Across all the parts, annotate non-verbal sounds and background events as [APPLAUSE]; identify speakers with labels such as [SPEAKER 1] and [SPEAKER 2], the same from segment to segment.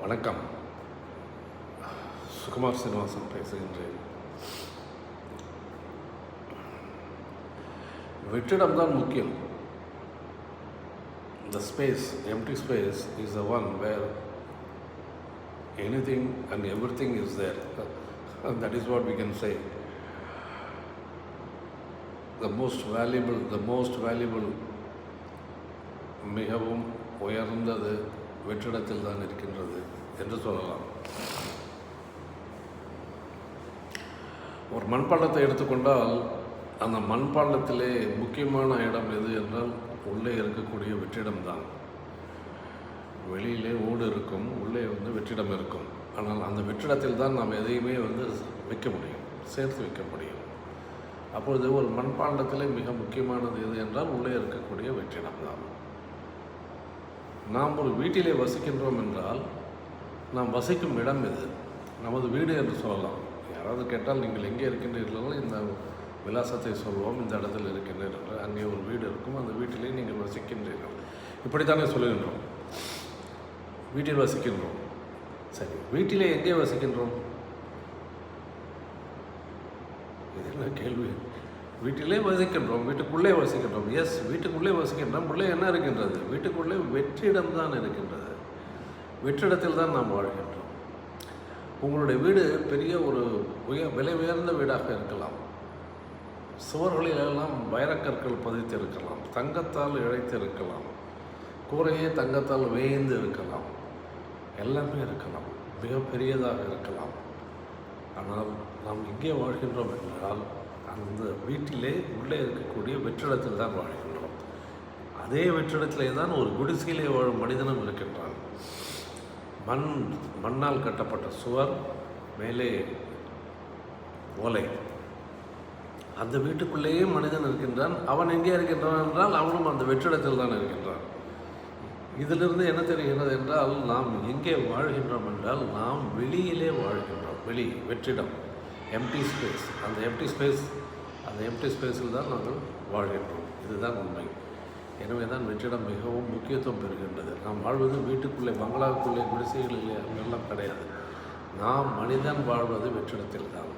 [SPEAKER 1] வணக்கம் சுகுமார் சீனிவாசன் பேசுகின்றேன் வெற்றிடம்தான் முக்கியம் the space empty space is the one where anything and everything is there and that is what we can say the most valuable the most valuable மிகவும் உயர்ந்தது வெற்றிடத்தில் தான் இருக்கின்றது என்று சொல்லலாம். ஒரு மண்பாண்டத்தை எடுத்துக்கொண்டால் அந்த மண்பாண்டத்திலே முக்கியமான இடம் எது என்றால் உள்ளே இருக்கக்கூடிய வெற்றிடம்தான். வெளியிலே ஓடு இருக்கும் உள்ளே வந்து வெற்றிடம் இருக்கும். ஆனால் அந்த வெற்றிடத்தில் தான் நாம் எதையுமே வந்து வைக்க முடியும் சேர்த்து வைக்க முடியும். அப்பொழுது ஒரு மண்பாண்டத்திலே மிக முக்கியமானது எது என்றால் உள்ளே இருக்கக்கூடிய வெற்றிடம் தான் நாம் ஒரு வீட்டிலே வசிக்கின்றோம் என்றால் நாம் வசிக்கும் இடம் எது? நமது வீடு என்று சொல்லலாம். யாராவது கேட்டால் நீங்கள் எங்கே இருக்கின்றீர்கள் இந்த விலாசத்தை சொல்வோம். இந்த இடத்தில் இருக்கின்றீர்கள் அங்கே ஒரு வீடு இருக்கும். அந்த வீட்டிலே நீங்கள் வசிக்கின்றீர்கள். இப்படித்தானே சொல்லுகின்றோம் வீட்டில் வசிக்கின்றோம். சரி வீட்டிலே எங்கே வசிக்கின்றோம்? இது என்ன கேள்வி? வீட்டிலே வசிக்கின்றோம் வீட்டுக்குள்ளே வசிக்கின்றோம். எஸ் வீட்டுக்குள்ளே வசிக்கின்றோம். உள்ளே என்ன இருக்கின்றது? வீட்டுக்குள்ளே வெற்றிடம் தான் இருக்கின்றது. வெற்றிடத்தில் தான் நாம் வாழ்கின்றோம். உங்களுடைய வீடு பெரிய ஒரு உய விலை உயர்ந்த வீடாக இருக்கலாம். சுவர்களிலெல்லாம் வைரக்கற்கள் பதித்து இருக்கலாம் தங்கத்தால் இழைத்து இருக்கலாம் கூரையே தங்கத்தால் வேய்ந்து இருக்கலாம். எல்லாமே இருக்கலாம். மிக பெரியதாக இருக்கலாம். ஆனால் நாம் இங்கே வாழ்கின்றோம் என்றால் இந்த வீட்டிலே உள்ளே இருக்கக்கூடிய வெற்றிடத்தில் தான் வாழ்கின்றோம். அதே வெற்றிடத்திலே தான் ஒரு குடிசையிலே வாழும் மனிதனும் இருக்கின்றான். மண் மண்ணால் கட்டப்பட்ட சுவர் மேலே ஓலை. அந்த வீட்டுக்குள்ளேயே மனிதன் இருக்கின்றான். அவன் எங்கே இருக்கின்றான் என்றால் அவனும் அந்த வெற்றிடத்தில் தான் இருக்கின்றான். இதிலிருந்து என்ன தெரிகிறது என்றால் நாம் எங்கே வாழ்கின்றோம் என்றால் நாம் வெளியிலே வாழ்கின்றோம். வெளி வெற்றிடம். எம்டி ஸ்பேஸ் அந்த எம்டி ஸ்பேஸ் அந்த எம்டி ஸ்பேஸில் தான் நாங்கள் வாழ்கின்றோம். இதுதான் உண்மை. எனவே தான் வெற்றிடம் மிகவும் முக்கியத்துவம் பெறுகின்றது. நாம் வாழ்வது வீட்டுக்குள்ளே பங்களாவுக்குள்ளே குடிசைகளிலே அங்கெல்லாம் கிடையாது. நாம் மனிதன் வாழ்வது வெற்றிடத்தில் தான்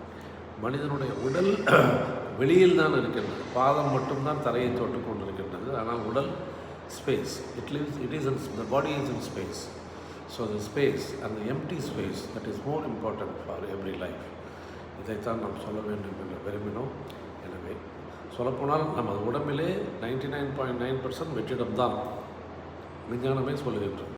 [SPEAKER 1] மனிதனுடைய உடல் [CLEARS THROAT] வெளியில் தான் இருக்கின்றது. பாதம் மட்டும்தான் தரையை தொட்டு கொண்டிருக்கின்றது. ஆனால் உடல் space it lives it is in the body is in space so the space அந்த empty space that is more important for every life இதைத்தான் நாம் சொல்ல வேண்டும் என்று விரும்பினோம். எனவே சொல்லப்போனால் நமது உடம்பிலே ninety nine point nine percent வெற்றிடம் தான் விஞ்ஞானமே சொல்லுகின்றோம்